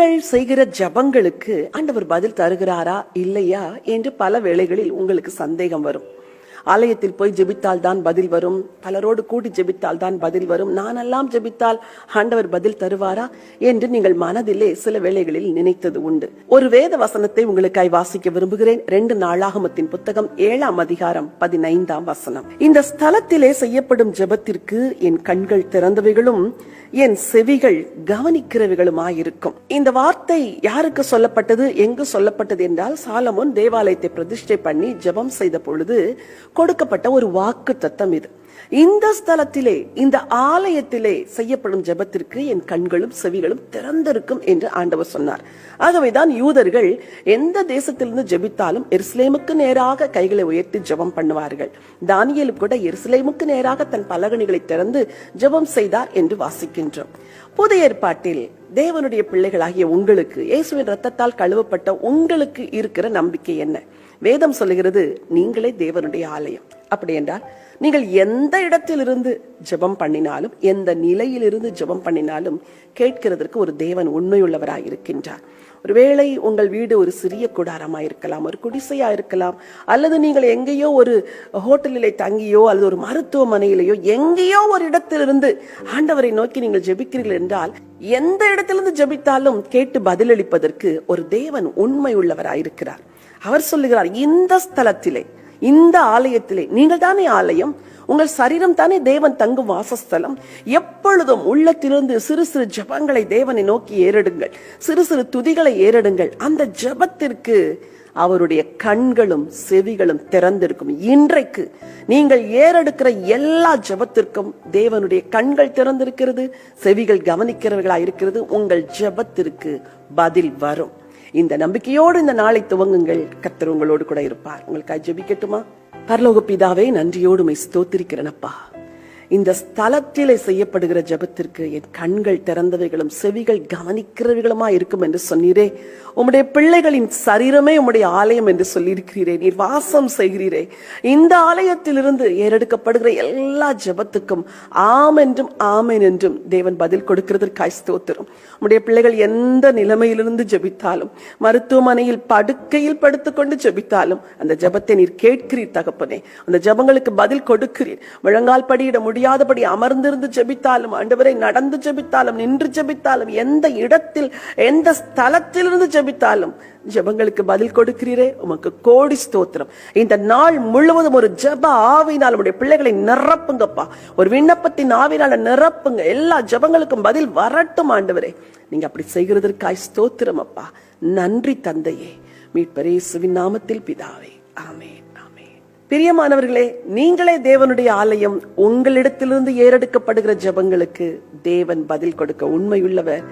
நீங்கள் செய்கிற ஜபங்களுக்கு ஆண்டவர் பதில் தருகிறாரா? இல்லையா? என்று பல வேளைகளில் உங்களுக்கு சந்தேகம் வரும். ஆலயத்தில் போய் ஜெபித்தால் தான் பதில் வரும். பலரோடு கூடி ஜெபித்தால் தான் பதில் வரும். நானெல்லாம் ஜெபித்தால் ஆண்டவர் பதில் தருவாரா என்று நீங்கள் மனதிலே சில வேளைகளில் நினைத்தது உண்டு. ஒரு வேத வசனத்தை உங்களுக்காய் வாசிக்க விரும்புகிறேன். ரெண்டு நாளாகமத்தின் புத்தகம் ஏழாம் அதிகாரம் பதினைந்தாம் வசனம். இந்த ஸ்தலத்திலே செய்யப்படும் ஜெபத்திற்கு என் கண்கள் திறந்தவைகளும் என் செவிகள் கவனிக்கிறவைகளுமாயிருக்கும். இந்த வார்த்தை யாருக்கு சொல்லப்பட்டது? எங்கு சொல்லப்பட்டது என்றால் சாலமோன் தேவாலயத்தை பிரதிஷ்டை பண்ணி ஜெபம் செய்த பொழுது கொடுக்கப்பட்ட ஒரு வாக்கு தத்தம் இது. இந்த ஸ்தலத்திலே இந்த ஆலயத்திலே செய்யப்படும் ஜெபத்திற்கு என் கண்களும் செவிகளும் திறந்திருக்கும் என்று ஆண்டவர் சொன்னார். ஆகவேதான் யூதர்கள் எந்த தேசத்திலிருந்து ஜெபித்தாலும் எருசலேமுக்கு நேராக கைகளை உயர்த்தி ஜெபம் பண்ணுவார்கள். தானியலும் கூட எருசலேமுக்கு நேராக தன் பலகணிகளை திறந்து ஜெபம் செய்தார் என்று வாசிக்கின்றோம். புதிய ஏற்பாட்டில் தேவனுடைய பிள்ளைகளாகிய உங்களுக்கு இயேசுவின் ரத்தத்தால் கழுவப்பட்ட உங்களுக்கு இருக்கிற நம்பிக்கை என்ன? வேதம் சொல்லுகிறது நீங்களே தேவனுடைய ஆலயம். அப்படி என்றால் நீங்கள் எந்த இடத்திலிருந்து ஜெபம் பண்ணினாலும் எந்த நிலையிலிருந்து ஜெபம் பண்ணினாலும் கேட்கிறதற்கு ஒரு தேவன் உண்மையுள்ளவராக இருக்கின்றார். ஒருவேளை உங்கள் வீடு ஒரு சிறிய கூடாரமாக இருக்கலாம் ஒரு குடிசையாக இருக்கலாம் அல்லது நீங்கள் எங்கேயோ ஒரு ஹோட்டலிலே தங்கியோ அல்லது ஒரு மருத்துவமனையிலேயோ எங்கேயோ ஒரு இடத்திலிருந்து ஆண்டவரை நோக்கி நீங்கள் ஜெபிக்கிறீர்கள் என்றால் எந்த இடத்திலிருந்து ஜெபித்தாலும் கேட்டு பதிலளிப்பதற்கு ஒரு தேவன் உண்மை உள்ளவராயிருக்கிறார் அவர் சொல்லுகிறார் இந்த ஸ்தலத்திலே இந்த ஆலயத்திலே நீங்கள் தானே ஆலயம் உங்கள் சரீரம் தானே தேவன் தங்கும் வாசஸ்தலம். எப்பொழுதும் உள்ளத்திலிருந்து சிறு சிறு ஜபங்களை தேவனை நோக்கி ஏறிடுங்கள். சிறு சிறு துதிகளை ஏறிடுங்கள். அந்த ஜபத்திற்கு அவருடைய கண்களும் செவிகளும் திறந்திருக்கும். இன்றைக்கு நீங்கள் ஏறெடுக்கிற எல்லா ஜபத்திற்கும் தேவனுடைய கண்கள் திறந்திருக்கிறது செவிகள் கவனிக்கிறவர்களா இருக்கிறது உங்கள் ஜபத்திற்கு பதில் வரும். இந்த நம்பிக்கையோடு இந்த நாளை துவங்குங்கள். கத்தர் உங்களோடு கூட இருப்பார். உங்களுக்காக ஜெபிக்கட்டுமா? பரலோக பிதாவே நன்றியோடு மை ஸ்தோத்திரிக்கிறேனப்பா இந்த ஸ்தலத்திலே செய்யப்படுகிற ஜெபத்திற்கு என் கண்கள் திறந்தவைகளும் செவிகள் கவனிக்கிறவைகளுமா இருக்கும் என்று சொன்னீரே. உம்முடைய பிள்ளைகளின் சரீரமே உம்முடைய ஆலயம் என்று சொல்லியிருக்கிறீரே. நீர் வாசம் செய்கிறீரே. இந்த ஆலயத்திலிருந்து ஏறெடுக்கப்படுகிற எல்லா ஜெபத்துக்கும் ஆம் என்றும் ஆமேன் என்றும் தேவன் பதில் கொடுக்கிறதற்காய் ஸ்தோத்திரம். உம்முடைய பிள்ளைகள் எந்த நிலைமையிலிருந்து ஜெபித்தாலும் மருத்துவமனையில் படுக்கையில் படுத்துக்கொண்டு ஜெபித்தாலும் அந்த ஜெபத்தை நீர் கேட்கிறீர் தகப்பனே. அந்த ஜெபங்களுக்கு பதில் கொடுக்கிறீர். முழங்கால் படியிட முடியும். முடியாதபடி அமர்ந்திருந்து செபித்தாலும் ஆண்டவரை நடந்து ஜெபித்தாலும் நின்று ஜெபித்தாலும் எந்த இடத்தில் எந்த ஸ்தலத்திலிருந்து ஜெபித்தாலும் ஜெபங்களுக்கு பதில் கொடுக்கிறீரே. உமக்கு கோடி ஸ்தோத்திரம். இந்த நாள் முழுவதும் ஒரு ஜெப ஆவினால் உடைய பிள்ளைகளை நிரப்புங்கப்பா. ஒரு விண்ணப்பத்தின் ஆவினால நிரப்புங்க. எல்லா ஜெபங்களுக்கும் பதில் வரட்டும் ஆண்டவரே. நீங்க அப்படி செய்கிறதற்காய் ஸ்தோத்திரம் அப்பா. நன்றி தந்தையே. மீட்பரேசுவின் நாமத்தில் பிதாவே. ஆமே பிரியமானவர்களே நீங்களே தேவனுடைய ஆலயம் உங்களிடத்திலிருந்து ஏறெடுக்கப்படுகிற ஜெபங்களுக்கு தேவன் பதில் கொடுக்க உண்மையுள்ளவர்.